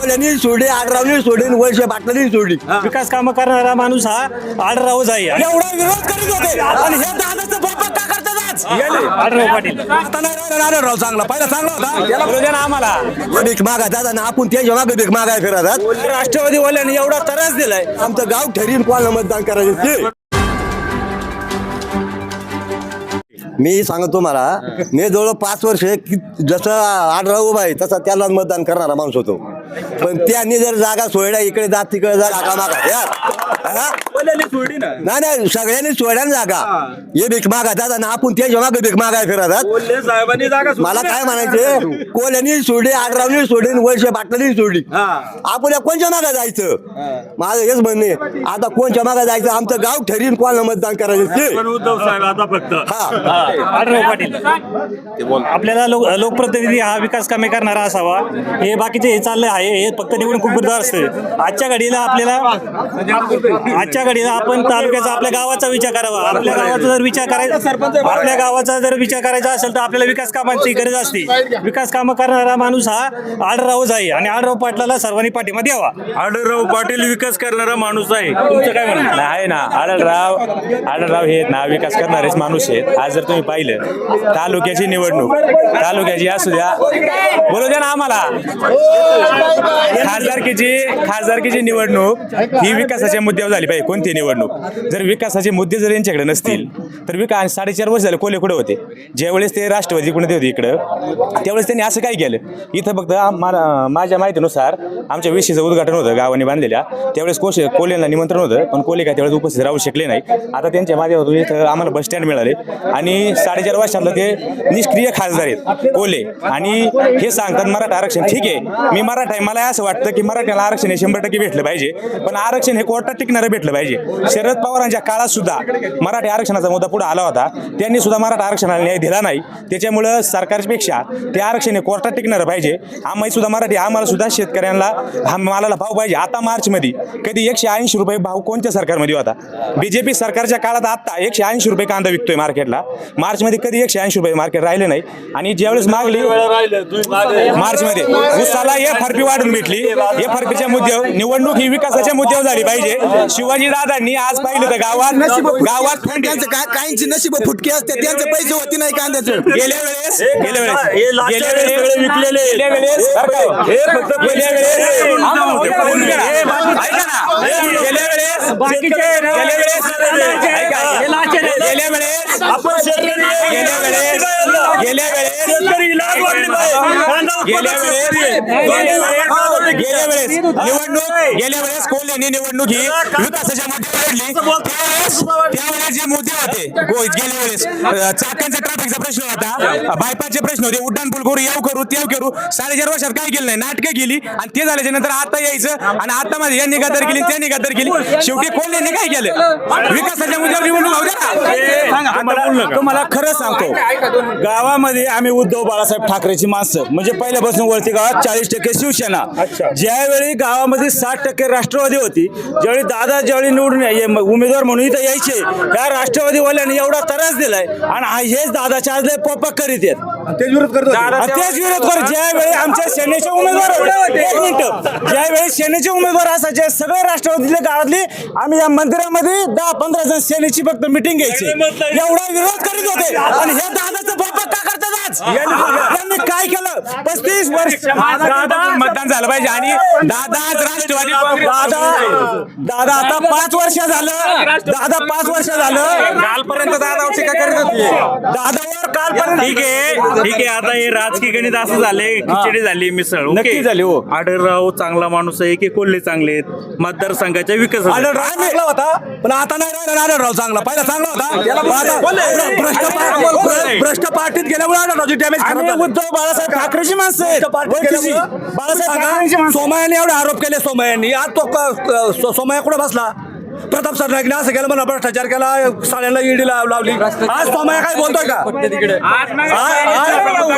कोल्यानी सोडली आडरावनी सोडली वर्ष पाटलांनी सोडली. विकास कामं करणारा माणूस हा आडरावच आहे. एवढा विरोध करीत होते. आणि हे दादाचं बाप्पा का करतात आज? आडराव पाटील. आता नाही राहिला नारायणराव चांगला. पहिला चांगला होता. याला ना आम्हाला. भीक आपण त्याच्यामागे भीक मागाय फिरतात राष्ट्रवादी वाल्याने एवढा त्रास दिलाय. आमचं गाव ठरीन कोणाला मतदान करायचं ते. मी सांगतो तुम्हाला मी जवळ पाच वर्ष कि- जसं आडरा उभा आहे तसा त्याला मतदान करणारा माणूस होतो. पण त्यांनी जर जागा सोडल्या इकडे जात तिकडे जा मागा. यार. हा? नाही नाही सगळ्यांनी सोडल्या ना जागा. हे. भीक मागायतात आणि आपण त्याच्यामागे भीक मागाय फिरतात मला काय म्हणायचे? कोल्यानी सोडली आडरावनी सोडली आणि वर्ष पाटलांनी सोडली. आपण या कोणच्या मागे जायचं? माझं हेच म्हणणे आता कोणच्या मागे जायचं? आमचं गाव ठरीन कोणाला मतदान करायचं ते. उद्धव साहेब आता फक्त. हा. पाटील. आपल्याला लोक लोकप्रतिनिधी हा विकास कामे करणारा असावा. हे बाकीचे हे चालले आहे हे फक्त निवडून खूप असतं आजच्या घडीला आपल्याला आजच्या घडीला आपण तालुक्याचा आपल्या गावाचा विचार करावा. आपल्या गावाचा जर विचार करायचा आपल्या गावाचा जर विचार करायचा असेल तर आपल्याला विकास कामांची गरज असते. विकास कामं करणारा माणूस हा आडरावच आहे आणि आडराव पाटलाला सर्वांनी पाठिंबा द्यावा. आढळराव पाटील विकास करणारा माणूस आहे. तुमचं काय म्हणणं आहे? ना. आढळराव आढळराव हे ना विकास करणारेच माणूस आहेत. आज जर तुम्ही पाहिलं तालुक्याची निवडणूक. तालुक्याची असू द्या. बोलू द्या ना आम्हाला. खासदारकीची खासदारकीची निवडणूक ही विकासाच्या मुद्द्यावर झाली पाहिजे कोणती निवडणूक? जर विकासाचे मुद्दे जर यांच्याकडे नसतील तर विकास साडेचार वर्ष झाले कोले कुठे होते? ज्यावेळेस ते राष्ट्रवादी कुठे होते इकडं? त्यावेळेस त्यांनी असं काय केलं? इथं फक्त माझ्या माहितीनुसार आमच्या विषयीचं उद्घाटन होतं गावाने बांधलेल्या. त्यावेळेस कोशे कोल्यांना निमंत्रण होतं पण कोले काय त्यावेळेस उपस्थित राहू शकले नाही. आता त्यांच्या माध्यमातून इथं आम्हाला बस स्टँड मिळाले. आणि साडेचार वर्षातलं ते निष्क्रिय खासदार आहेत कोले. आणि हे सांगतात मराठा आरक्षण ठीक आहे. मी मराठा आहे मला असं वाटतं की मराठ्याला आरक्षण हे शंभर टक्के भेटलं पाहिजे. पण आरक्षण हे कोर्टात टिकणारं भेटलं पाहिजे. शरद पवारांच्या काळात सुद्धा मराठी आरक्षणाचा मुद्दा पुढे आला होता. त्यांनी सुद्धा मराठा आरक्षणाला न्याय दिला नाही. त्याच्यामुळं सरकारपेक्षा ते आरक्षण हे कोर्टात टिकणारं पाहिजे. आम्ही सुद्धा मराठी आम्हाला सुद्धा शेतकऱ्यांना हा मालाला भाव पाहिजे. आता मार्चमध्ये कधी एकशे ऐंशी रुपये भाव कोणत्या सरकारमध्ये होता? बीजेपी सरकारच्या काळात आता एकशे ऐंशी रुपये कांदा विकतोय मार्केटला. मार्चमध्ये कधी एकशे ऐंशी रुपये मार्केट राहिले नाही. आणि ज्यावेळेस मागली मार्चमध्ये उसाला एफ आर पी वाढून भेटली. एफ आर पीच्या मुद्द्यावर निवडणूक ही विकासाच्या मुद्द्यावर झाली पाहिजे. शिवाजी दादांनी आज पाहिलं तर गावात गावात फंड त्यांचं काय काहींची नशीब फुटकी असते त्यांचे पैसे होते नाही कांद्याचं गेल्या वेळेस गेल्या वेळेस हे गेल्या वेळेस वेळेस सगळे विकलेले. गेल्या वेळेस बरं का? हे फक्त गेल्या पैसे वेळेस ऐका ना. गेल्या वेळेस गेल्या वेळेस ऐका. हे. गेल्या वेळेस आपण शेतकरी आहे. गेल्या वेळेस गेल्या वेळेस शेतकरी लाज वाटली पाहिजे. कांदा गेल्या उत्पादक वेळेस शेतकरी. गेल्या वेळेस गेल्या वेळेस निवडणूक गेल्या वेळेस कोल यांनी निवडणूक ही विकासाच्या मुद्द्यावर लढली. त्यावेळेस त्यावेळेस जे मुद्दे होते गेल्या वेळेस चाकांचा ट्रॅफिकचा प्रश्न होता बायपासचे प्रश्न होते उड्डाण पूल करू येऊ करू तेव करू साडेचार वर्षात काय केलं नाही नाटकं केली आणि ते झाल्याच्यानंतर आता यायचं आणि आता मध्ये यांनी गदर केली त्यांनी गदर केली. शेवटी कोल यांनी काय केलं? विकासाच्या मुद्द्यावर निवडणूक. तुम्हाला तुम्हाला खरं सांगतो. गावामध्ये आम्ही उद्धव बाळासाहेब ठाकरेची माणसं म्हणजे पहिल्यापासून वरती गावात चाळीस टक्के शिवसेना. ज्यावेळी गावामध्ये साठ टक्के राष्ट्रवादी होती ज्यावेळी दादा ज्यावेळी निवडून उमेदवार म्हणून इथं यायचे या राष्ट्रवादीवाल्यांनी एवढा त्रास दिलाय आणि हेच दादाच्या आज लय पोपा करीत आहेत. तेच विरोध करतो तेच विरोध कर ज्यावेळी आमच्या सेनेचे उमेदवार होते. एक मिनिट. ज्यावेळी सेनेचे उमेदवार असायचे सगळे राष्ट्रवादीतले गावातले आम्ही या मंदिरामध्ये दहा पंधरा जण सेनेची फक्त मिटिंग घ्यायची. एवढा विरोध करीत होते. आणि हे दादाचं बाप्पा का करतात? आज यांनी काय केलं? पस्तीस वर्ष दादा मतदान झालं पाहिजे आणि दादा आज राष्ट्रवादी दादा दादा आता पाच वर्ष झालं. दादा पाच वर्ष झालं. कालपर्यंत टीका करत होती. दादावर कालपर्यंत ठीक आहे ठीक आहे आता हे राजकीय गणित असं झाले खिचडी झाली मिसळ ओके. नक्की झाली, हो. आढळराव चांगला माणूस आहे की कोल्हे चांगले आहेत. मतदारसंघाच्या विकासासाठी. आढळराव चांगला होता. पण आता नाही राहिला आढळराव चांगला. पहिला चांगला होता. भ्रष्ट पार्टीत गेल्यामुळे आढळरावची डॅमेज आम्ही उद्धव बाळासाहेब ठाकरेची माणसं आहेत. ओळखीची. बाळासाहेब ठाकरेंची माणसं सोमयांनी एवढे आरोप केले सोमयांनी. आज तो क- क- सो- सोमय्या कुठे बसला? प्रताप सरनाईकने असं केलं म्हणा भ्रष्टाचार केला साड्यांना ईडी लावली. आज सोमया काय बोलतोय का? आज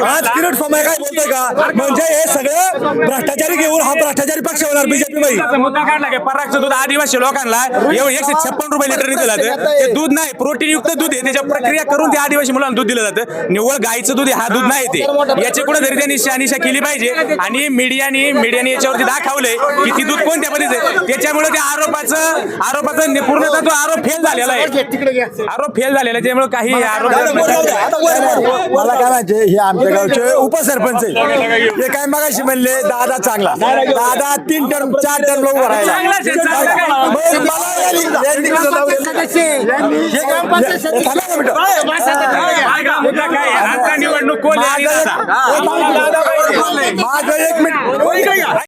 आज- किरण सोमया काय बोलतोय का? म्हणजे हे सगळं भ्रष्टाचारी घेऊन हा भ्रष्टाचारी पक्ष होणार बीजेपी मध्ये मुद्दा काढला की परागचं दूध आदिवासी लोकांना एवढं एकशे छप्पन रुपये लिटर दिलं जातं. ते दूध नाही प्रोटीन युक्त दूध आहे. त्याच्या प्रक्रिया करून ते आदिवासी मुलांना दूध दिलं जातं. निव्वळ गाईचं दूध हा दूध नाही ते. याची कुठेतरी त्यांनी शहानिशा केली पाहिजे. आणि मीडियाने मीडियाने याच्यावरती दाखवलंय की ती दूध कोणत्या पद्धतीचं त्याच्यामुळे त्या आरोपाचं आरोपाचं नि- पूर्णतः तो आरोप फेल झालेला आहे आरोप फेल झालेला आहे त्यामुळे काही आरोप मला काय माहिती हे आमच्या गावचे उपसरपंच आहे हे काय मगाशी म्हणले दादा चांगला दादा तीन टर्म चार टर्म उभा राहिला चांगलाच आहे, चांगलं काय? मग मला यांनी- यांनी कसं जाऊ दिलं? हे थांबा ना मिनिटं. हा मुद्दा काय आहे? आता निवडणूक कोण आहे? माझं एक- माझं एक मिनिट